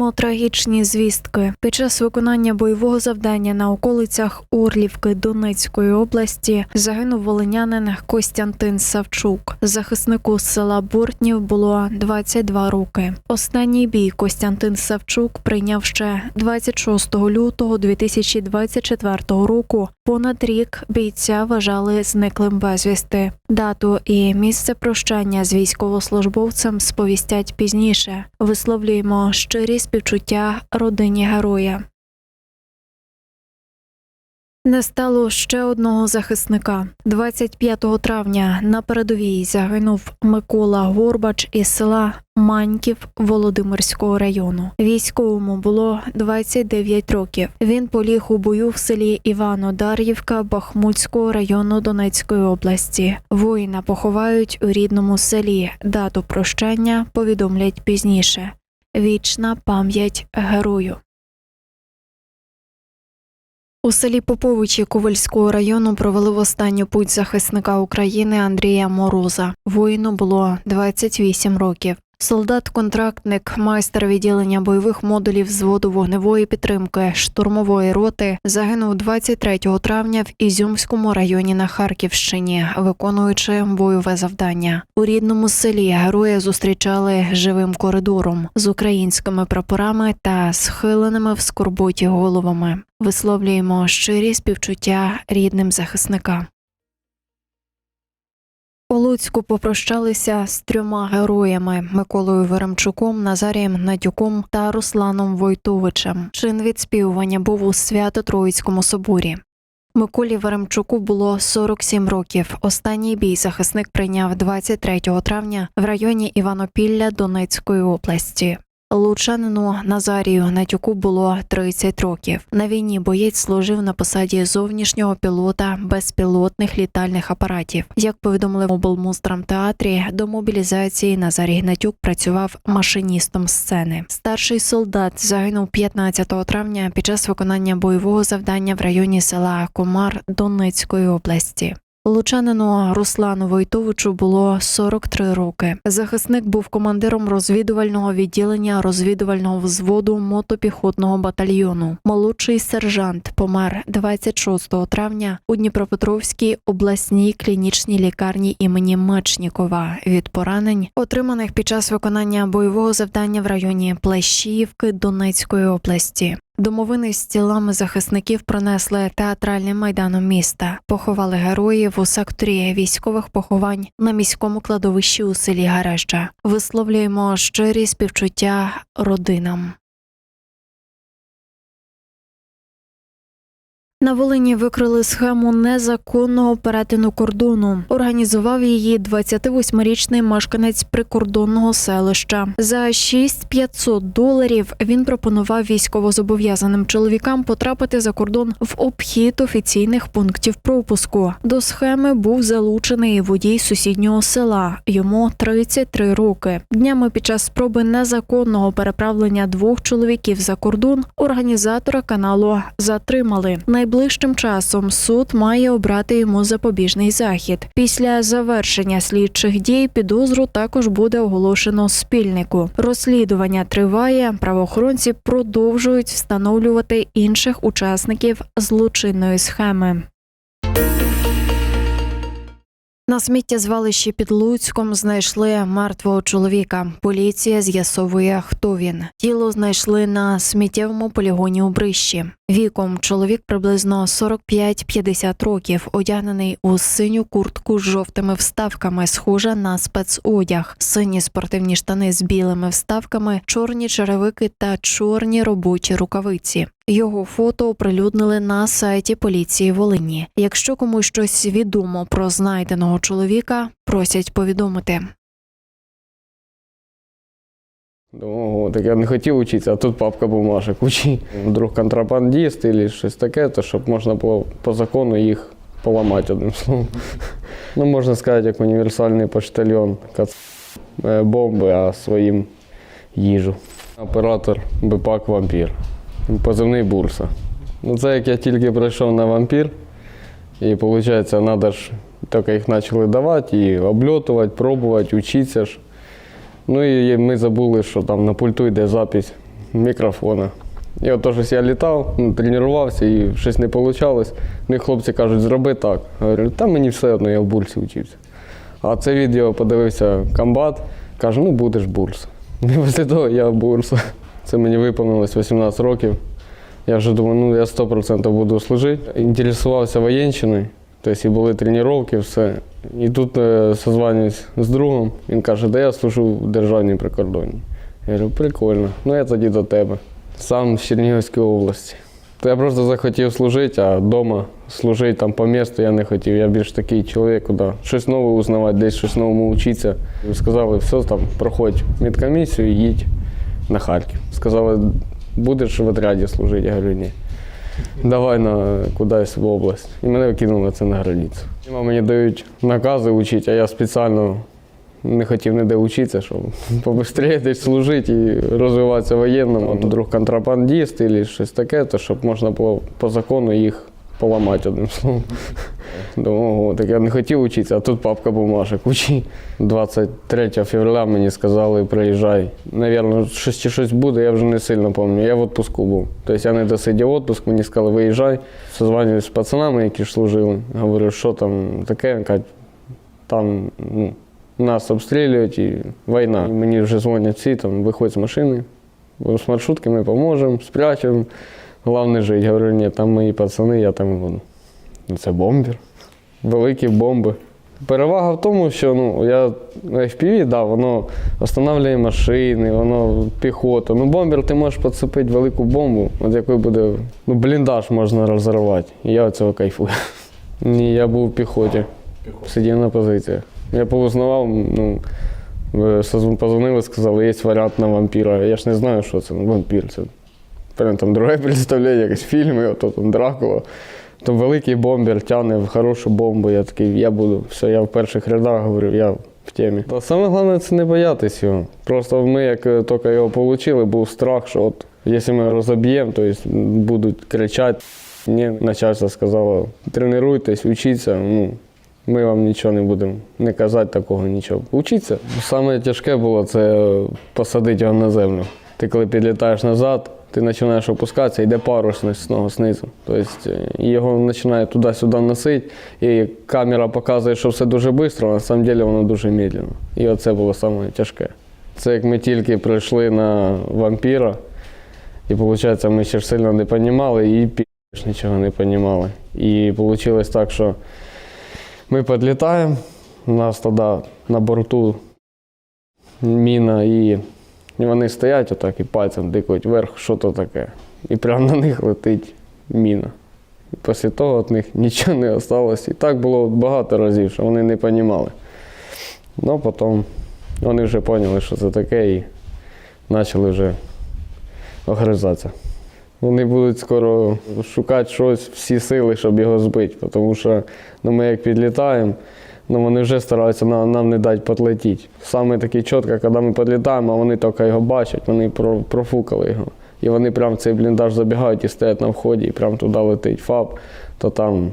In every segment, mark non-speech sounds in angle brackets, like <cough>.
Маємо трагічні звістки. Під час виконання бойового завдання на околицях Орлівки Донецької області загинув волинянин Костянтин Савчук. Захиснику села Бортнів було 22 роки. Останній бій Костянтин Савчук прийняв ще 26 лютого 2024 року. Понад рік бійця вважали зниклим безвісти. Дату і місце прощання з військовослужбовцем сповістять пізніше. Висловлюємо щирі співчуття родині героя. Не стало ще одного захисника. 25 травня на передовій загинув Микола Горбач із села Маньків Володимирського району. Військовому було 29 років. Він поліг у бою в селі Івано-Дар'ївка Бахмутського району Донецької області. Воїна поховають у рідному селі. Дату прощання повідомлять пізніше. Вічна пам'ять герою. У селі Поповичі Ковальського району провели в останню путь захисника України Андрія Мороза. Воїну було 28 років. Солдат-контрактник, майстер відділення бойових модулів взводу вогневої підтримки штурмової роти загинув 23 травня в Ізюмському районі на Харківщині, виконуючи бойове завдання. У рідному селі героя зустрічали живим коридором з українськими прапорами та схиленими в скорботі головами. Висловлюємо щирі співчуття рідним захисникам. У Луцьку попрощалися з трьома героями Миколою Веремчуком, Назарієм Надюком та Русланом Войтовичем. Чин відспівування був у Свято-Троїцькому соборі. Миколі Веремчуку було 47 років. Останній бій захисник прийняв 23 травня в районі Іванопілля Донецької області. Лучанину Назарію Натюку було 30 років. На війні боєць служив на посаді зовнішнього пілота безпілотних літальних апаратів. Як повідомили в облмуздрамтеатрі, до мобілізації Назарій Гнатюк працював машиністом сцени. Старший солдат загинув 15 травня під час виконання бойового завдання в районі села Комар Донецької області. Лучанину Руслану Войтовичу було 43 роки. Захисник був командиром розвідувального відділення розвідувального взводу мотопіхотного батальйону. Молодший сержант помер 26 травня у Дніпропетровській обласній клінічній лікарні імені Мечнікова від поранень, отриманих під час виконання бойового завдання в районі Плещіївки Донецької області. Домовини з тілами захисників пронесли театральним майданом міста. Поховали героїв у секторі військових поховань на міському кладовищі у селі Гарежа. Висловлюємо щирі співчуття родинам. На Волині викрили схему незаконного перетину кордону. Організував її 28-річний мешканець прикордонного селища. За 6500 доларів він пропонував військовозобов'язаним чоловікам потрапити за кордон в обхід офіційних пунктів пропуску. До схеми був залучений водій сусіднього села. Йому 33 роки. Днями під час спроби незаконного переправлення двох чоловіків за кордон організатора каналу затримали. Найближчим часом суд має обрати йому запобіжний захід. Після завершення слідчих дій підозру також буде оголошено спільнику. Розслідування триває. Правоохоронці продовжують встановлювати інших учасників злочинної схеми. На сміттєзвалищі під Луцьком знайшли мертвого чоловіка. Поліція з'ясовує, хто він. Тіло знайшли на сміттєвому полігоні у Брищі. Віком чоловік приблизно 45-50 років, одягнений у синю куртку з жовтими вставками, схожа на спецодяг, сині спортивні штани з білими вставками, чорні черевики та чорні робочі рукавиці. Його фото оприлюднили на сайті поліції Волині. Якщо комусь щось відомо про знайденого чоловіка, просять повідомити. Думав, так я не хотів вчитися, а тут папка бумажок учи. Вдруг контрабандист або щось таке, то щоб можна було по закону їх поламати одним словом. <laughs> Ну, можна сказати, як універсальний поштальйон, кац е, бомби, а своїм їжу. Оператор БПАК Вампір. Позивний бурса. Ну, це як я тільки прийшов на вампір, і виходить, треба ж тільки їх почали давати і обльотувати, пробувати, вчитися ж. Ну і ми забули, що там на пульту йде запись мікрофона. І от теж я літав, ну, тренувався і щось не вийшло. Ну і хлопці кажуть, зроби так. Я говорю, та мені все одно, я в бурсі вчився. А це відео подивився комбат, каже, ну будеш бурс. І <laughs> після того я бурс. Це мені виповнилось 18 років. Я вже думаю, ну я 100% буду служити. Інтересувався воєнщиною, тобто і були тренування, все. І тут е, созванююсь з другом, він каже, де я служу в державній прикордонні. Я говорю, прикольно, ну я тоді до тебе. Сам з Чернігівської області. То я просто захотів служити, а вдома служити там по місту я не хотів. Я більш такий чоловік, куди щось нове узнавати, десь щось новому вчитися. Сказали, все там, проходь медкомісію, їдь на Харків. Сказали, будеш в отряді служити. Я говорю, ні. Давай на кудись в область. І мене кинули це на границю. І Мені дають накази вчити, а я спеціально не хотів ніде вчитися, щоб <laughs> побыстрее десь служити і розвиватися воєнному. Вдруг контрабандист або щось таке, то щоб можна було по закону їх поламати одним словом. Думав, ого, так я не хотів вчитися, а тут папка бумажок, учи. 23 февраля мені сказали, приїжджай. Навірно, щось чи щось буде, я вже не сильно пам'ятаю. Я в відпуску був. Тобто я не досидів відпуск, мені сказали, виїжджай. Созванююсь з пацанами, які служили. Говорю, що там таке? Там ну, нас обстрілюють і війна. І мені вже дзвонять всі, там, виходь з машини, з маршрутки ми поможемо, спрячемо. Головне жити. Говорю, ні, там мої пацани, я там буду. Це бомбер. Великі бомби. Перевага в тому, що ну, я FPV, да, воно встановлює машини, воно піхоту. Ну, бомбер ти можеш поцепити велику бомбу, от якою буде ну, бліндаж можна розірвати. І я від цього кайфую. <laughs> Ні, я був в піхоті. Сидів на позиціях. Я поузнавав, ну, позвонили, сказали, є варіант на вампіра. Я ж не знаю, що це. Ну, вампір. Це прям там друге <laughs> представлення, якісь фільми, ото там Дракула. То великий бомбер тягне в хорошу бомбу. Я такий, я буду. Все, я в перших рядах говорю, я в темі. Та саме головне це не боятись його. Просто ми, як е, тільки його отримали, був страх, що от якщо ми розоб'ємо, то будуть кричати. Ні, начальство сказало, тренуйтесь, учіться. Ну, ми вам нічого не будемо не казати такого нічого. Учіться. Саме тяжке було це посадити його на землю. Ти коли підлітаєш назад, ти починаєш опускатися, йде парусність знову знизу. Тобто е, його починає туди-сюди носити, і камера показує, що все дуже швидко, а на самом деле воно дуже медленно. І оце було саме тяжке. Це як ми тільки прийшли на вампіра, і виходить, ми ще сильно не розуміли і пі нічого не розуміли. І вийшло так, що ми підлітаємо, у нас тоді на борту міна і і вони стоять отак і пальцем дикають вверх, що то таке. І прямо на них летить міна. І після того від них нічого не залишилось. І так було багато разів, що вони не розуміли. Ну потім вони вже поняли, що це таке, і почали вже огризатися. Вони будуть скоро шукати щось, всі сили, щоб його збити. Тому що ну, ми як підлітаємо, ну, вони вже стараються нам, нам не дати підлетіти. Саме таке чітко, коли ми підлітаємо, а вони тільки його бачать, вони про- профукали його. І вони прямо в цей бліндаж забігають і стоять на вході, і прямо туди летить ФАБ, то там.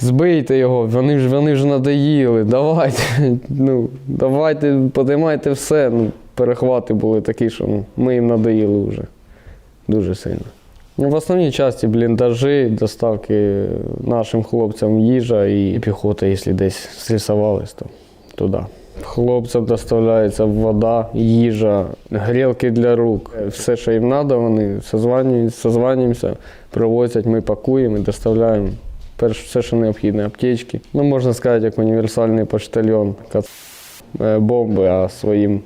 Збийте його, вони ж вони ж надоїли, давайте, <laughs> ну, давайте, подимайте все. Ну, перехвати були такі, що ну, ми їм надоїли вже дуже сильно. Ну, В основній часті бліндажі, доставки нашим хлопцям їжа і піхота, якщо десь зрисувались, то туди. Хлопцям доставляється вода, їжа, грілки для рук. Все, що їм треба, вони созванюють- созванюємося, привозять, ми пакуємо і доставляємо. Перш все, що необхідне, аптечки. Ну, можна сказати, як універсальний поштальйон. Е, Бомби, а своїм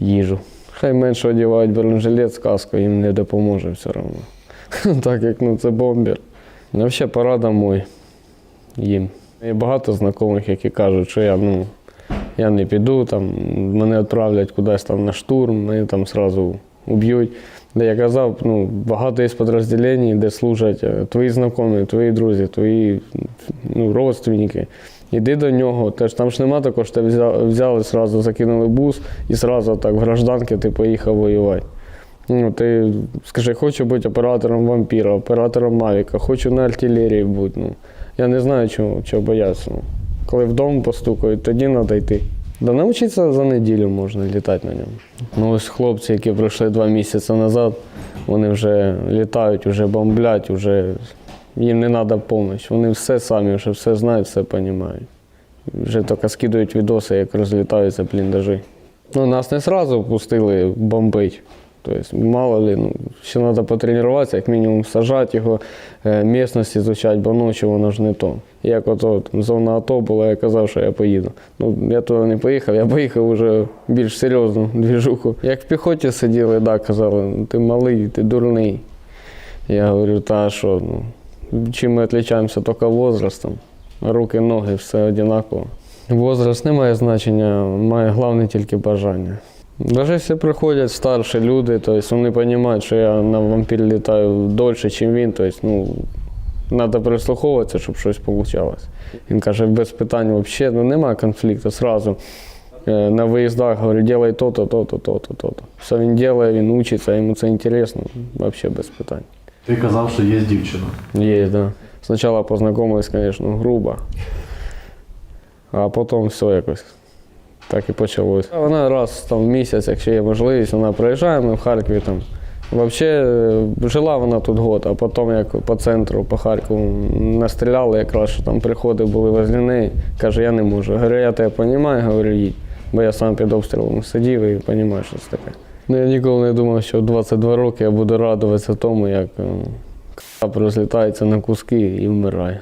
їжу. Хай менше одягають бронежилет з каскою, їм не допоможе все одно. <laughs> Так як ну, це бомбер. Ну, взагалі пора домой їм. Є багато знайомих, які кажуть, що я, ну, я не піду, там, мене відправлять кудись там на штурм, мене там одразу уб'ють. Де я казав, ну, багато є підрозділень, де служать е, твої знайомі, твої друзі, твої ну, родственники. Іди до нього, теж там ж нема такого, що тебе взяли, сразу закинули бус і сразу так в гражданки ти поїхав воювати. Ну, ти скажи, хочу бути оператором вампіра, оператором Мавіка, хочу на артилерії бути. Ну, я не знаю, чого, чого боятися. Ну, коли вдома постукають, тоді треба йти. Да навчитися за неділю можна літати на ньому. Ну ось хлопці, які пройшли два місяці назад, вони вже літають, вже бомблять, вже їм не треба допомога. Вони все самі, вже все знають, все розуміють. Вже тільки скидують відоси, як розлітаються бліндажі. Ну, нас не одразу пустили бомбити. Тобто, мало ли, ну, ще треба потренуватися, як мінімум сажати його, е, місцевості звучать, бо ночі воно ж не то. Як ото зона АТО була, я казав, що я поїду. Ну, я туди не поїхав, я поїхав вже більш серйозну <laughs> двіжуху. Як в піхоті сиділи, да, казали, «Ну, ти малий, ти дурний. Я говорю, та що, ну, чим ми відрізняємося тільки возрастом. Руки, ноги, все однаково. Возраст не має значення, має головне тільки бажання. Навіть якщо приходять старші люди, тобто вони розуміють, що я на вампір літаю дольше, ніж він, тобто, ну, треба прислуховуватися, щоб щось вийшло. Він каже, без питань взагалі ну, немає конфлікту. Сразу е, на виїздах говорю, делай то-то, то-то, то-то, то-то. Все він робить, він учиться, йому це інтересно, взагалі без питань. Ти казав, що є дівчина. Є, да. Спочатку познайомились, звісно, грубо, а потім все якось так і почалось. Вона раз там, в місяць, якщо є можливість, вона приїжджає, ми в Харкові там. Взагалі жила вона тут год, а потім як по центру, по Харкову настріляли, якраз що там приходи були возле неї. Каже, я не можу. Говорю, я тебе розумію, говорю, їдь. Бо я сам під обстрілом сидів і розумію, що це таке. Ну, я ніколи не думав, що в 22 роки я буду радуватися тому, як е, розлітається на куски і вмирає.